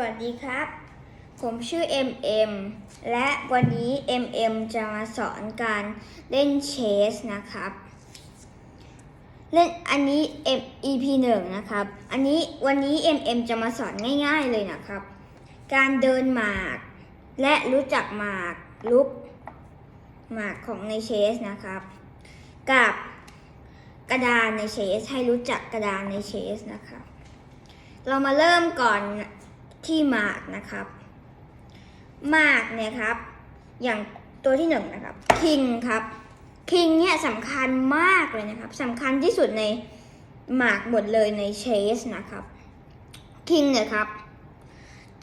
วัสดีครับ ผมชื่อ MM และวันนี้ MM จะมาสอนการเล่นเชสนะครับ เล่นอันนี้ M EP 1นะครับ อันนี้วันนี้ MM จะมาสอนง่าย ๆเลยนะครับ การเดินหมาก และรู้จักหมากลุกหมากของในเชสนะครับ กับกระดานในเชสให้รู้จักกระดานในเชสนะครับเรามาเริ่มก่อน ที่หมากนะครับหมากเนี่ยครับ อย่างตัวที่หนึ่งนะครับคิงครับคิงเนี่ยสำคัญมากเลยนะครับสำคัญที่สุดในหมากหมดเลยในเชสนะครับคิงเนี่ยครับ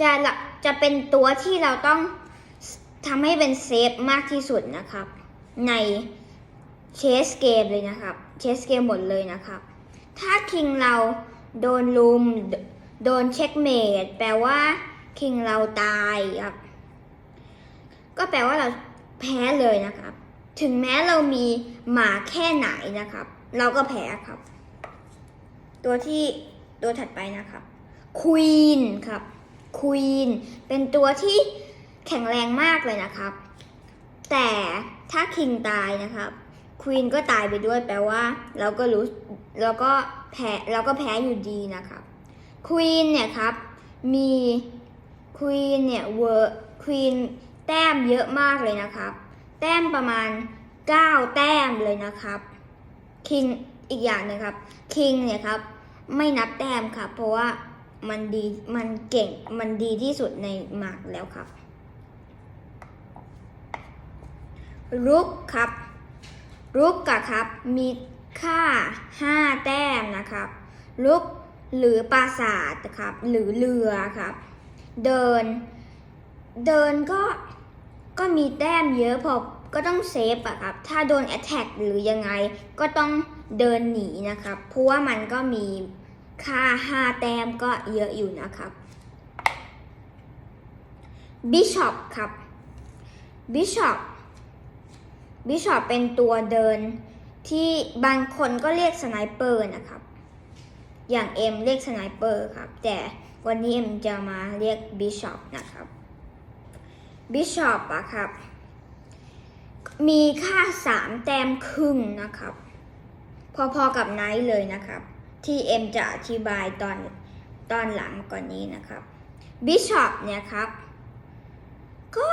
จะละจะเป็นตัวที่เราต้องทำให้เป็นเซฟมากที่สุดนะครับ ในเชสเกมเลยนะครับเชสเกมหมดเลยนะครับ ถ้าคิงเราโดนลุม โดนเช็คเมดแปลว่าคิงเราตายครับ ก็แปลว่าเราแพ้เลยนะครับ ถึงแม้เรามีหมาแค่ไหนนะครับ เราก็แพ้ครับ ตัวที่ตัวถัดไปนะครับควีนครับควีนเป็นตัวที่แข็งแรงมากเลยนะครับ แต่ถ้าคิงตายนะครับควีนก็ตายไปด้วยแปลว่า เราก็รู้เราก็แพ้เราก็แพ้อยู่ดีนะครับ ควีนเนี่ยครับ มีควีนเนี่ยเวอร์ควีนแต้มเยอะมากเลยนะครับ แต้มประมาณ 9 แต้มเลยนะครับคิงอีกอย่างนึงครับคิงเนี่ยครับ ไม่นับแต้มครับ เพราะว่ามันดีมันเก่งมันดีที่สุดในหมากแล้วครับรุกครับรุกกะครับ มีค่า 5 แต้มนะครับรุก หรือปราสาทนะครับ หรือเรือครับ เดิน เดินก็ก็มีแต้มเยอะพอก็ต้องเซฟอะครับ ถ้าโดนแอตแทกหรือยังไง ก็ต้องเดินหนีนะครับ เพราะว่ามันก็มีค่า5แต้มก็เยอะอยู่นะครับบิชอปครับบิชอปบิชอปเป็นตัวเดินที่บางคนก็เรียกสไนเปอร์นะครับ อย่างเอ็มเรียกสไนเปอร์ครับ แต่วันนี้เอ็มจะมาเรียกบิชอปนะครับบิชอปอะครับ มีค่า3แต้มครึ่งนะครับ พอๆกับไนท์เลยนะครับ ที่เอ็มจะอธิบายตอนตอนหลังก่อนนี้นะครับบิชอปเนี่ยครับ ก็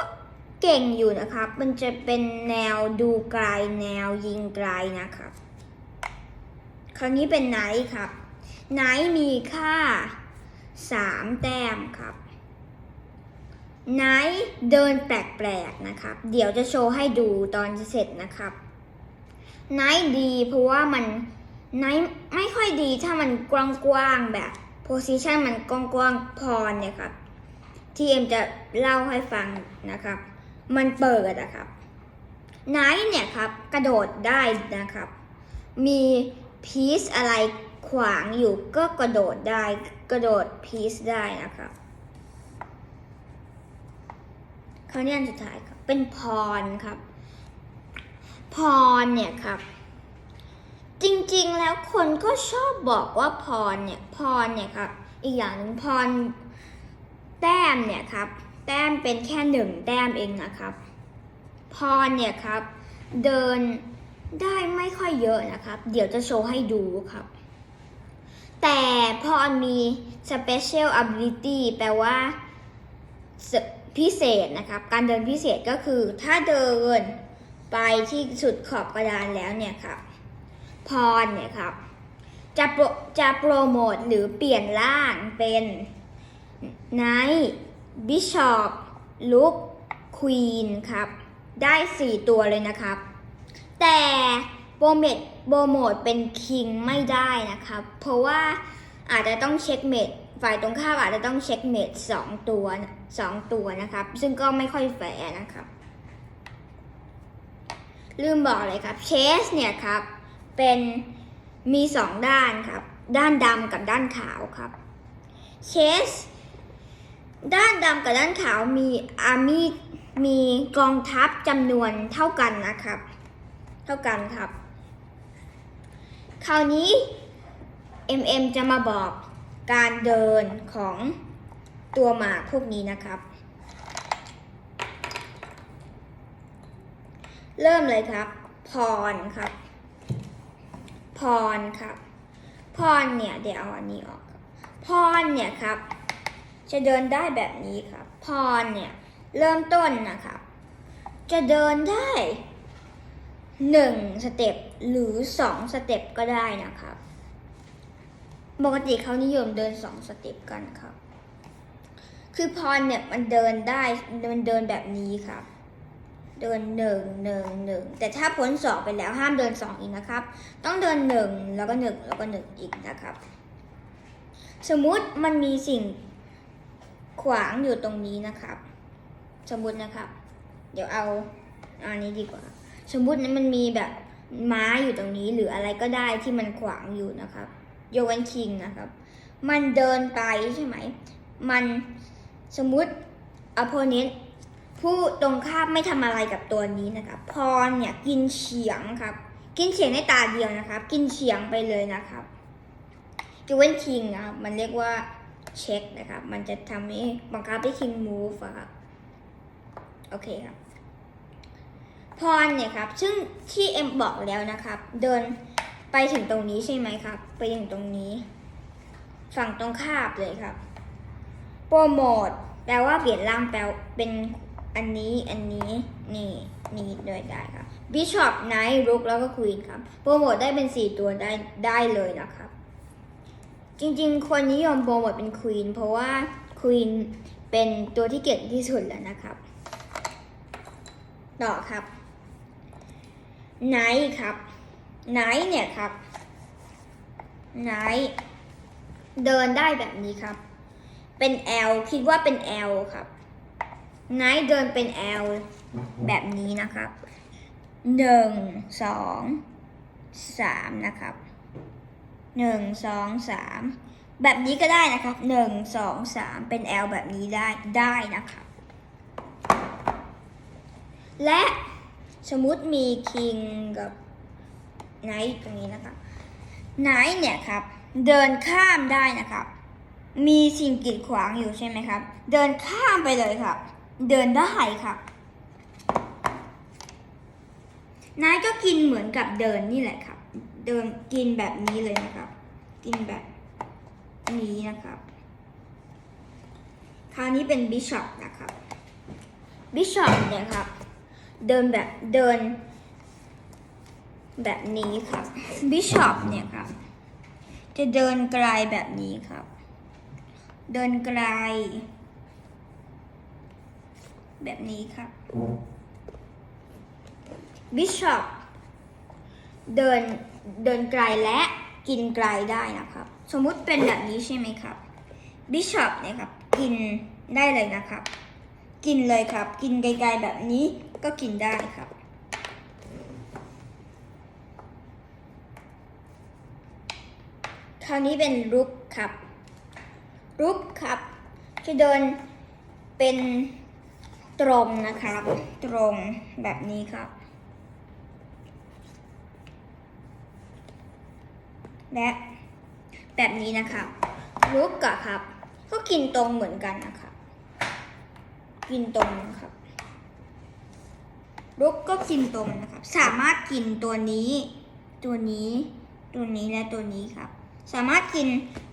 เก่งอยู่นะครับ มันจะเป็นแนวดูไกลแนวยิงไกลนะครับ คราวนี้เป็นไนท์ครับ ไนท์มีค่า3แต้มครับไนท์เดินแปลกๆนะครับ เดี๋ยวจะโชว์ให้ดูตอนจะเสร็จนะครับไนท์ดีเพราะว่ามันไนท์ไม่ค่อยดีถ้ามันกว้างๆแบบโพซิชันมันกว้างๆพอเนี่ยครับ ที่เอ็มจะเล่าให้ฟังนะครับ มันเปิดอะครับไนท์เนี่ยครับกระโดดได้นะครับ มีพีซอะไร ขวางอยู่ก็กระโดดได้กระโดดพีซได้นะครับคราวนี้อันสุดท้ายครับเป็นพรครับ พรเนี่ยครับ จริงๆแล้วคนก็ชอบบอกว่าพรเนี่ยพรเนี่ยครับ อีกอย่างหนึ่งพรแต้มเนี่ยครับ แต้มเป็นแค่หนึ่งแต้มเองนะครับ พรเนี่ยครับ เดินได้ไม่ค่อยเยอะนะครับ เดี๋ยวจะโชว์ให้ดูครับ แต่พรมี special ability แปลว่าพิเศษนะครับ การเดินพิเศษก็คือถ้าเดินไปที่สุดขอบกระดานแล้วเนี่ยครับพรเนี่ยครับ จะโปรจะโปรโมทหรือเปลี่ยนร่างเป็นไนท์บิชอปลุกควีนครับ ได้ 4 ตัวเลยนะครับ แต่โปรเมท โปรโมทเป็นคิงไม่ได้นะครับเพราะว่าอาจจะต้องเช็คเมดฝ่ายตรงข้ามอาจจะต้องเช็คเมดสองตัวสองตัวนะครับ ซึ่งก็ไม่ค่อยแฟร์นะครับ ลืมบอกเลยครับเชสเนี่ยครับ เป็นมีสองด้านครับ ด้านดำกับด้านขาวครับเชสด้านดำกับด้านขาวมีอาร์มี่มีกองทัพจำนวนเท่ากันนะครับ เท่ากันครับ คราวนี้ MM จะมาบอกการเดินของตัวหมากพวกนี้นะครับ เริ่มเลยครับ พรครับ พรครับ พรเนี่ยเดี๋ยวเอาอันนี้ออกพรเนี่ยครับ จะเดินได้แบบนี้ครับ พรเนี่ยเริ่มต้นนะครับ จะเดินได้ หนึ่งสเต็ปหรือสองสเต็ปก็ได้นะครับ ปกติเขานิยมเดินสองสเต็ปกันครับ คือพรเนี่ยมันเดินได้มันเดินแบบนี้ครับ เดินหนึ่งหนึ่งหนึ่งแต่ถ้าพ้นสองไปแล้วห้ามเดินสองอีกนะครับ ต้องเดินหนึ่งแล้วก็หนึ่งแล้วก็หนึ่งอีกนะครับ สมมุติมันมีสิ่งขวางอยู่ตรงนี้นะครับ สมมุตินะครับ เดี๋ยวเอาอันนี้ดีกว่า สมมุตินั้นมันมีแบบไม้อยู่ตรงนี้หรืออะไรก็ได้ที่มันขวางอยู่นะครับโยเวนคิงนะครับ มันเดินไปใช่ไหม มันสมมุติอ p โ o เน t ผู้ตรงข้ามไม่ทำอะไรกับตัวนี้นะครับพรเนี่ยกินเฉียงครับ กินเฉียงในตาเดียวนะครับ กินเฉียงไปเลยนะครับยเวนคิงนะครับ มันเรียกว่าเช็คนะครับ มันจะทำให้บังคับให้คิง move อะครับ โอเคครับ พรเนี่ยครับ ซึ่งที่เอ็มบอกแล้วนะครับ เดินไปถึงตรงนี้ใช่ไหมครับ ไปถึงตรงนี้ ฝั่งตรงข้ามเลยครับ โปรโมทแปลว่าเปลี่ยนร่างแปลเป็นอันนี้อันนี้นี่นี่ด้วยได้ครับบิชอปไนท์รุกแล้วก็ควีนครับ โปรโมทได้เป็นสี่ตัวได้ได้เลยนะครับ จริงๆ คนนิยมโปรโมทเป็นควีนเพราะว่าควีนเป็นตัวที่เก่งที่สุดแล้วนะครับ ต่อครับ ไนท์ครับไนท์เนี่ยครับไนท์เดินได้แบบนี้ครับ เป็น L คิดว่าเป็น L ครับไนท์เดินเป็น L แบบนี้นะครับหนึ่งสองสามนะครับหนึ่งสองสามแบบนี้ก็ได้นะครับหนึ่งสองสามเป็น L แบบนี้ได้ได้นะครับและ สมมุติมีคิงกับไนท์ตรงนี้นะครับไนท์เนี่ยครับ เดินข้ามได้นะครับ มีสิ่งกีดขวางอยู่ใช่ไหมครับ เดินข้ามไปเลยครับ เดินได้ครับนายก็กินเหมือนกับเดินนี่แหละครับ เดินกินแบบนี้เลยนะครับ กินแบบนี้นะครับ คราวนี้เป็นบิชอปนะครับบิชอปเนี่ยครับ เดินแบบเดิน แบบนี้ครับบิชอปเนี่ยครับจะเดินไกลแบบนี้ครับ เดินไกล แบบนี้ครับบิชอปเดินเดินไกลและกินไกลได้นะครับ สมมุติเป็นแบบนี้ใช่ไหมครับบิชอปเนี่ยครับ กินได้เลยนะครับ กินเลยครับ กินไกลๆแบบนี้ ก็กินได้ครับ คราวนี้เป็นรุกครับ รุกครับจะเดินเป็นตรงนะครับ ตรงแบบนี้ครับ และแบบนี้นะครับรุกอะครับ ก็กินตรงเหมือนกันนะครับ กินตรงนะครับ รุกก็กินตรงนะครับ สามารถกินตัวนี้ ตัวนี้ ตัวนี้และตัวนี้ครับ สามารถกิน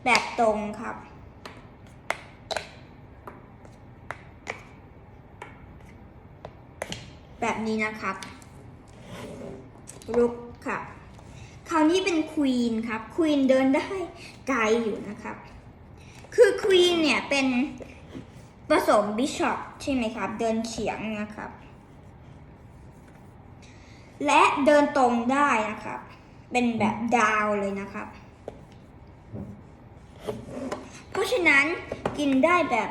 แบบตรงครับ แบบนี้นะครับรุกครับคราวนี้เป็นควีนครับควีนเดินได้ไกลอยู่นะครับ คือควีนเนี่ยเป็นผสมบิชอปใช่ไหมครับ เดินเฉียงนะครับ และเดินตรงได้นะครับ เป็นแบบดาวเลยนะครับ เพราะฉะนั้นกินได้แบบ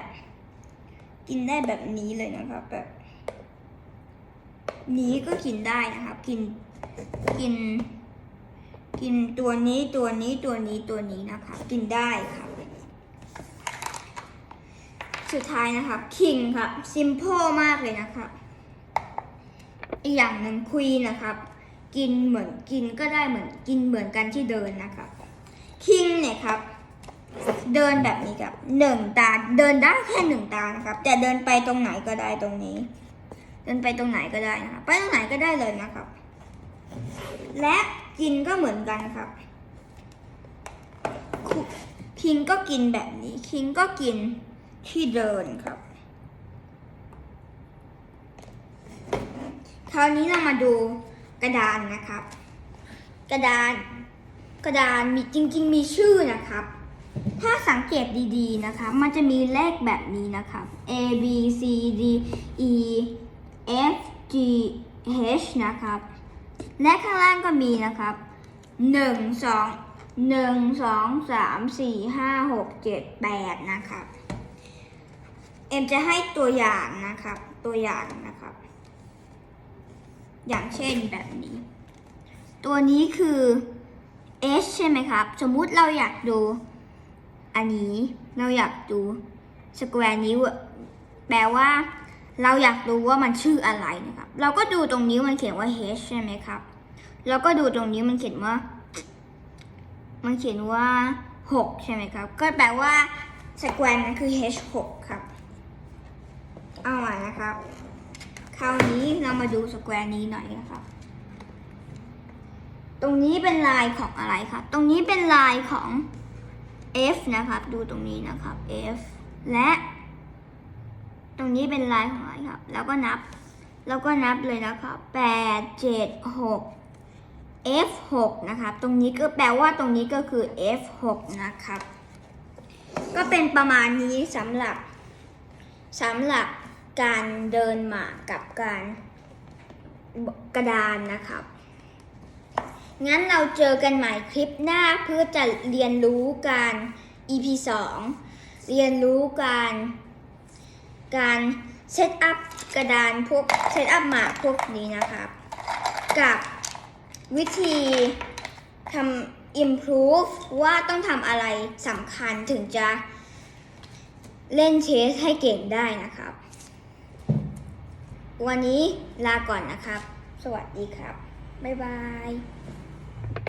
กินได้แบบนี้เลยนะครับ แบบ นี้ก็กินได้นะครับ กินกิน กินตัวนี้ตัวนี้ตัวนี้ตัวนี้นะครับ กินได้ครับ สุดท้ายนะครับคิงครับ ซิม p พ e มากเลยนะครับ อีกอย่างหนึ่งควีนนะครับ กินเหมือนกินก็ได้เหมือนกินเหมือนกันที่เดินนะครับคิงเนี่ยครับ เดินแบบนี้ครับหนึ่งตาเดินได้แค่หนึ่งตานะครับ แต่เดินไปตรงไหนก็ได้ตรงนี้ เดินไปตรงไหนก็ได้นะครับไปตรงไหนก็ได้เลยนะครับ และกินก็เหมือนกันครับคุคิงก็กินแบบนี้คิงก็กินที่เดินครับ คราวนี้เรามาดูกระดานนะครับ กระดานกระดานมีจริง ๆ มีชื่อนะครับ ถ้าสังเกตดีๆนะคะมันจะมีเลขแบบนี้นะครับ A B C D E F G H นะครับ และข้างล่างก็มีนะครับหนึ่งสองหนึ่งสองสามสี่ห้าหกเจ็ดแปดนะครับ เอ็มจะให้ตัวอย่างนะครับ ตัวอย่างนะครับ อย่างเช่นแบบนี้ ตัวนี้คือ H ใช่ไหมครับ สมมุติเราอยากดู อันนี้เราอยากดูสแควร์นิ้วแปลว่า เราอยากรู้ว่ามันชื่ออะไรนะครับ เราก็ดูตรงนิ้วมันเขียนว่า H ใช่ไหมครับ แล้วก็ดูตรงนิ้วมันเขียนว่า มันเขียนว่า 6 ใช่ไหมครับ ก็แปลว่าสแควร์นั้นคือ H 6ครับ เอาใหม่นะครับ คราวนี้เรามาดูสแควร์นี้หน่อยนะครับ ตรงนี้เป็นลายของอะไรครับ ตรงนี้เป็นลายของ F นะครับ ดูตรงนี้นะครับ F และ ตรงนี้เป็นลายของอะไรครับ แล้วก็นับ แล้วก็นับเลยนะครับแปดเจ็ดหก F 6นะครับ ตรงนี้ก็แปลว่าตรงนี้ก็คือ F 6นะครับ ก็เป็นประมาณนี้สำหรับสำหรับ การเดินหมากกับการกระดานนะครับ งั้นเราเจอกันใหม่คลิปหน้าเพื่อจะเรียนรู้การ EP 2 เรียนรู้การ การเซตอัพกระดานพวกเซตอัพหมากพวกนี้นะครับ กับวิธีทำ improve ว่าต้องทำอะไรสำคัญถึงจะเล่นเชสให้เก่งได้นะครับ วันนี้ลาก่อนนะครับ สวัสดีครับ บ๊ายบาย